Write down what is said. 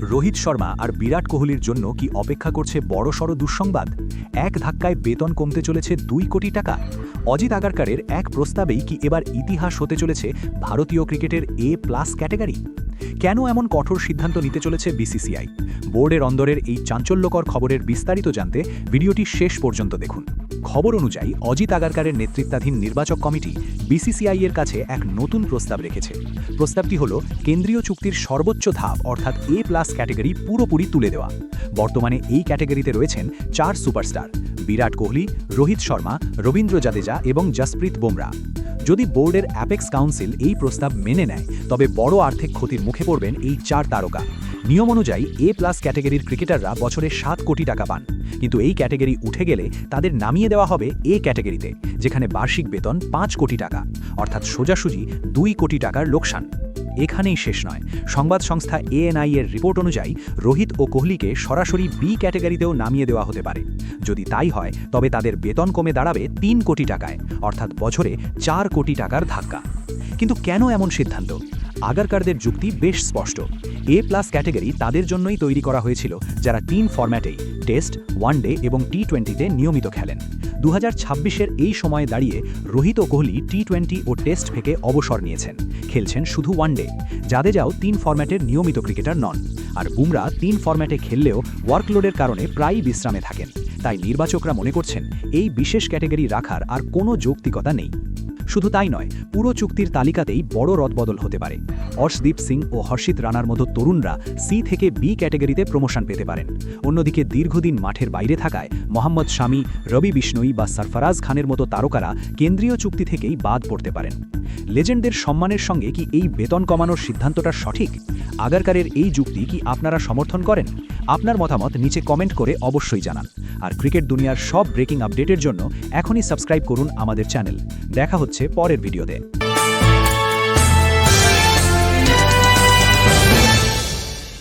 রোহিত শর্মা আর বিরাট কোহলির জন্য কি অপেক্ষা করছে বড়সড় দুঃসংবাদ? এক ধাক্কায় বেতন কমতে চলেছে দুই কোটি টাকা। অজিত আগারকারের এক প্রস্তাবেই কি এবার ইতিহাস হতে চলেছে ভারতীয় ক্রিকেটের এ প্লাস ক্যাটেগরি? কেন এমন কঠোর সিদ্ধান্ত নিতে চলেছে বিসিসিআই? বোর্ডের অন্দরের এই চাঞ্চল্যকর খবরের বিস্তারিত জানতে ভিডিওটি শেষ পর্যন্ত দেখুন। খবর অনুযায়ী অজিত আগারকারের নেতৃত্বাধীন নির্বাচক কমিটি বিসিসিআই এর কাছে এক নতুন প্রস্তাব রেখেছে। প্রস্তাবটি হল কেন্দ্রীয় চুক্তির সর্বোচ্চ ধাপ অর্থাৎ এ প্লাস ক্যাটেগরি পুরোপুরি তুলে দেওয়া। বর্তমানে এই ক্যাটেগরিতে রয়েছেন চার সুপারস্টার বিরাট কোহলি, রোহিত শর্মা, রবীন্দ্র জাদেজা এবং জসপ্রীত বুমরা। যদি বোর্ডের অ্যাপেক্স কাউন্সিল এই প্রস্তাব মেনে নেয়, তবে বড় আর্থিক ক্ষতির মুখে পড়বেন এই চার তারকা। নিয়ম অনুযায়ী এ প্লাস ক্যাটেগরির ক্রিকেটাররা বছরে সাত কোটি টাকা পান। কিন্তু এই ক্যাটাগরি উঠে গেলে তাদের নামিয়ে দেওয়া হবে এ ক্যাটাগরিতে, যেখানে বার্ষিক বেতন পাঁচ কোটি টাকা, অর্থাৎ সোজাসুজি দুই কোটি টাকার লোকসান। এখানেই শেষ নয়। সংবাদ সংস্থা এএনআই এর রিপোর্ট অনুযায়ী রোহিত ও কোহলিকে সরাসরি বি ক্যাটাগরিতেও নামিয়ে দেওয়া হতে পারে। যদি তাই হয়, তবে তাদের বেতন কমে দাঁড়াবে তিন কোটি টাকায়, অর্থাৎ বছরে চার কোটি টাকার ধাক্কা। কিন্তু কেন এমন সিদ্ধান্ত? আগারকারদের যুক্তি বেশ স্পষ্ট। এ প্লাস ক্যাটাগরি তাদের জন্যই তৈরি করা হয়েছিল, যারা টিম ফরম্যাটেই টেস্ট, ওয়ানডে এবং টি টোয়েন্টিতে নিয়মিত খেলেন। দু হাজার এই সময়ে দাঁড়িয়ে রোহিত কোহলি টি টোয়েন্টি ও টেস্ট থেকে অবসর নিয়েছেন। খেলছেন শুধু ওয়ানডে। জাদেজাও তিন ফরম্যাটের নিয়মিত ক্রিকেটার নন। আর বুমরা তিন ফরম্যাটে খেললেও ওয়ার্কলোডের কারণে প্রায়ই বিশ্রামে থাকেন। তাই নির্বাচকরা মনে করছেন, এই বিশেষ ক্যাটেগরি রাখার আর কোনো যৌক্তিকতা নেই। শুধু তাই নয়, পুরো চুক্তির তালিকাতেই বড় রদবদল হতে পারে। অর্শদীপ সিং ও হর্ষিত রানার মতো তরুণরা সি থেকে বি ক্যাটাগরিতে প্রমোশন পেতে পারেন। অন্যদিকে দীর্ঘদিন মাঠের বাইরে থাকায় মোহাম্মদ শামি, রবি বিষ্ণুই বা সরফরাজ খানের মতো তারকারা কেন্দ্রীয় চুক্তি থেকেই বাদ পড়তে পারেন। লেজেন্ডদের সম্মানের সঙ্গে কি এই বেতন কমানোর সিদ্ধান্তটা সঠিক? আগারকারের এই যুক্তি কি আপনারা সমর্থন করেন? আপনার মতামত নিচে কমেন্ট করে অবশ্যই জানান। আর ক্রিকেট দুনিয়ার সব ব্রেকিং আপডেটের জন্য এখনই সাবস্ক্রাইব করুন আমাদের চ্যানেল। দেখা হচ্ছে পরের ভিডিওতে।